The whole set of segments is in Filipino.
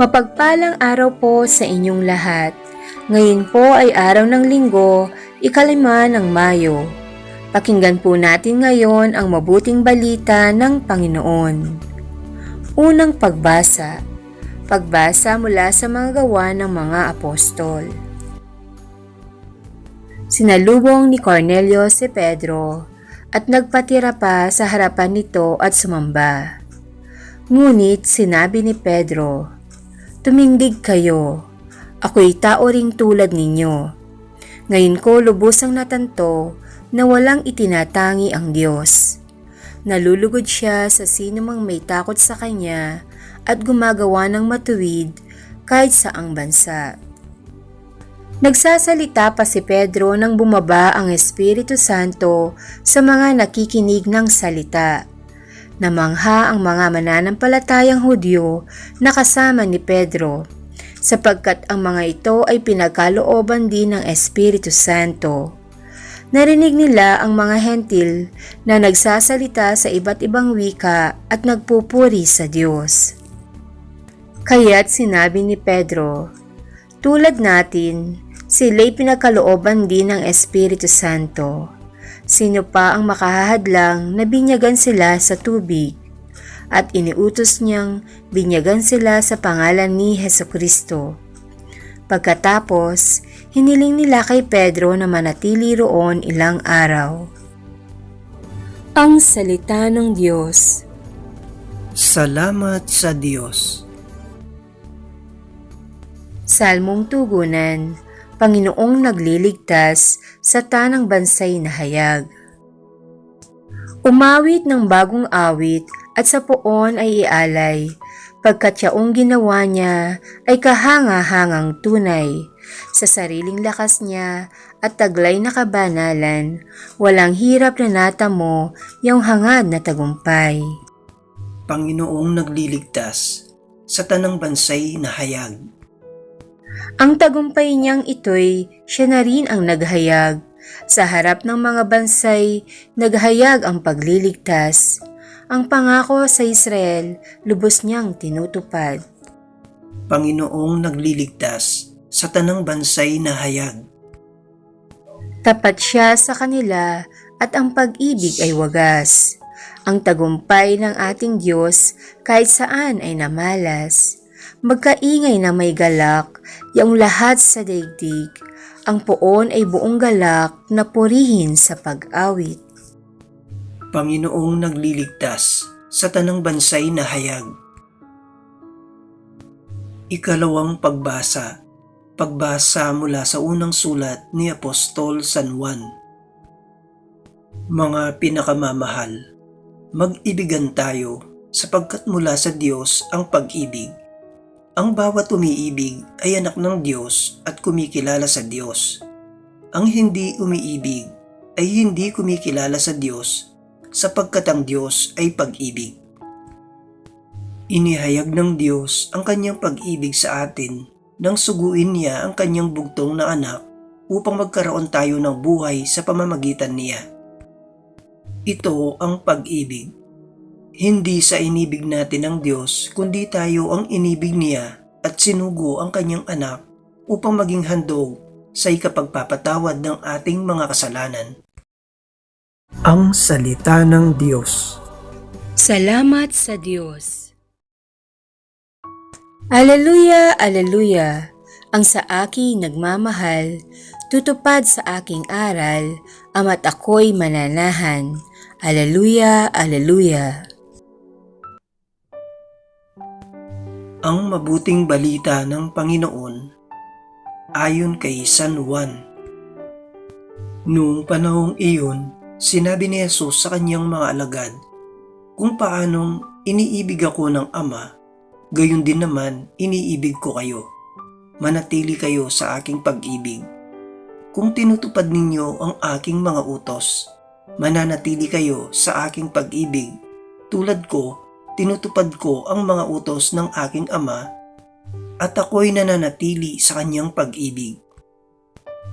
Mapagpalang araw po sa inyong lahat. Ngayon po ay araw ng linggo, ikalima ng Mayo. Pakinggan po natin ngayon ang mabuting balita ng Panginoon. Unang pagbasa. Pagbasa mula sa mga gawa ng mga apostol. Sinalubong ni Cornelio si Pedro at nagpatira pa sa harapan nito at sumamba. Ngunit sinabi ni Pedro, Tumindig kayo, ako'y tao ring tulad ninyo. Ngayon ko lubusang natanto na walang itinatangi ang Diyos. Nalulugod siya sa sino mang may takot sa Kanya at gumagawa ng matuwid kahit saang bansa. Nagsasalita pa si Pedro nang bumaba ang Espiritu Santo sa mga nakikinig ng salita. Namangha ang mga mananampalatayang Hudyo na kasama ni Pedro, sapagkat ang mga ito ay pinagkalooban din ng Espiritu Santo. Narinig nila ang mga hentil na nagsasalita sa iba't ibang wika at nagpupuri sa Diyos. Kaya't sinabi ni Pedro, Tulad natin, sila'y pinagkalooban din ng Espiritu Santo. Sino pa ang makahahadlang na binyagan sila sa tubig? At iniutos niyang binyagan sila sa pangalan ni Heso Kristo. Pagkatapos, hiniling nila kay Pedro na manatili roon ilang araw. Ang Salita ng Diyos Salamat sa Diyos. Salmong Tugunan Panginoong nagliligtas sa tanang bansay na hayag. Umawit ng bagong awit at sa poon ay ialay, pagkat yaong ginawa niya ay kahanga-hangang tunay. Sa sariling lakas niya at taglay na kabanalan, walang hirap na natamo yung hangad na tagumpay. Panginoong nagliligtas sa tanang bansay na hayag. Ang tagumpay niyang ito'y siya na rin ang naghayag. Sa harap ng mga bansay, naghayag ang pagliligtas. Ang pangako sa Israel, lubos niyang tinutupad. Panginoong nagliligtas sa tanang bansay na hayag. Tapat siya sa kanila at ang pag-ibig ay wagas. Ang tagumpay ng ating Diyos kahit saan ay namalas. Magkaingay na may galak, yung lahat sa daigdig. Ang poon ay buong galak na purihin sa pag-awit. Panginoong nagliligtas sa tanang bansay na hayag. Ikalawang pagbasa. Pagbasa mula sa unang sulat ni Apostol San Juan. Mga pinakamamahal, mag-ibigan tayo sapagkat mula sa Diyos ang pag-ibig. Ang bawat umiibig ay anak ng Diyos at kumikilala sa Diyos. Ang hindi umiibig ay hindi kumikilala sa Diyos sapagkat ang Diyos ay pag-ibig. Inihayag ng Diyos ang kanyang pag-ibig sa atin nang suguin niya ang kanyang bugtong na anak upang magkaroon tayo ng buhay sa pamamagitan niya. Ito ang pag-ibig. Hindi sa inibig natin ng Diyos kundi tayo ang inibig niya at sinugo ang kanyang anak upang maging handog sa ikapagpapatawad ng ating mga kasalanan. Ang Salita ng Diyos Salamat sa Diyos. Aleluya, aleluya. Ang sa aking nagmamahal, tutupad sa aking aral, ama't ako'y mananahan. Aleluya, aleluya. Ang mabuting balita ng Panginoon ayon kay San Juan. Noong panahong iyon, sinabi ni Jesus sa kanyang mga alagad, kung paanong iniibig ako ng Ama, gayon din naman iniibig ko kayo. Manatili kayo sa aking pag-ibig. Kung tinutupad ninyo ang aking mga utos, mananatili kayo sa aking pag-ibig. Tulad ko, tinutupad ko ang mga utos ng aking Ama at ako'y nananatili sa kanyang pag-ibig.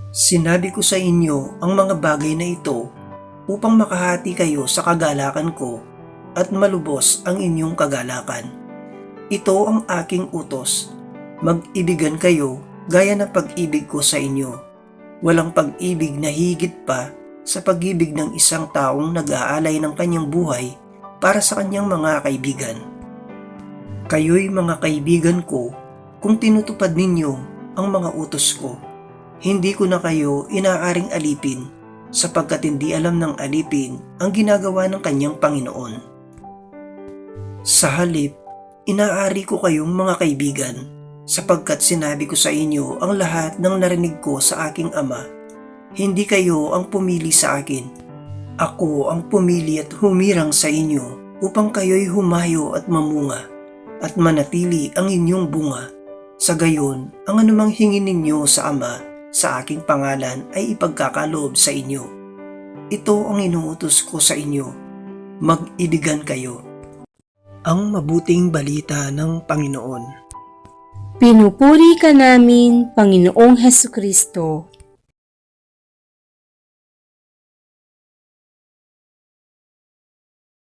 Sinabi ko sa inyo ang mga bagay na ito upang makahati kayo sa kagalakan ko at malubos ang inyong kagalakan. Ito ang aking utos. Mag-ibigan kayo gaya ng pag-ibig ko sa inyo. Walang pag-ibig na higit pa sa pag-ibig ng isang taong nag-aalay ng kanyang buhay para sa kanyang mga kaibigan. Kayo'y mga kaibigan ko kung tinutupad ninyo ang mga utos ko. Hindi ko na kayo inaaring alipin sapagkat hindi alam ng alipin ang ginagawa ng kanyang Panginoon. Sa halip, inaari ko kayong mga kaibigan sapagkat sinabi ko sa inyo ang lahat ng narinig ko sa aking ama. Hindi kayo ang pumili sa akin. Ako ang pumili at humirang sa inyo upang kayo'y humayo at mamunga at manatili ang inyong bunga. Sa gayon, ang anumang hingin ninyo sa Ama sa aking pangalan ay ipagkakaloob sa inyo. Ito ang inuutos ko sa inyo. Mag-ibigan kayo. Ang mabuting balita ng Panginoon. Pinupuri ka namin, Panginoong Heso Kristo.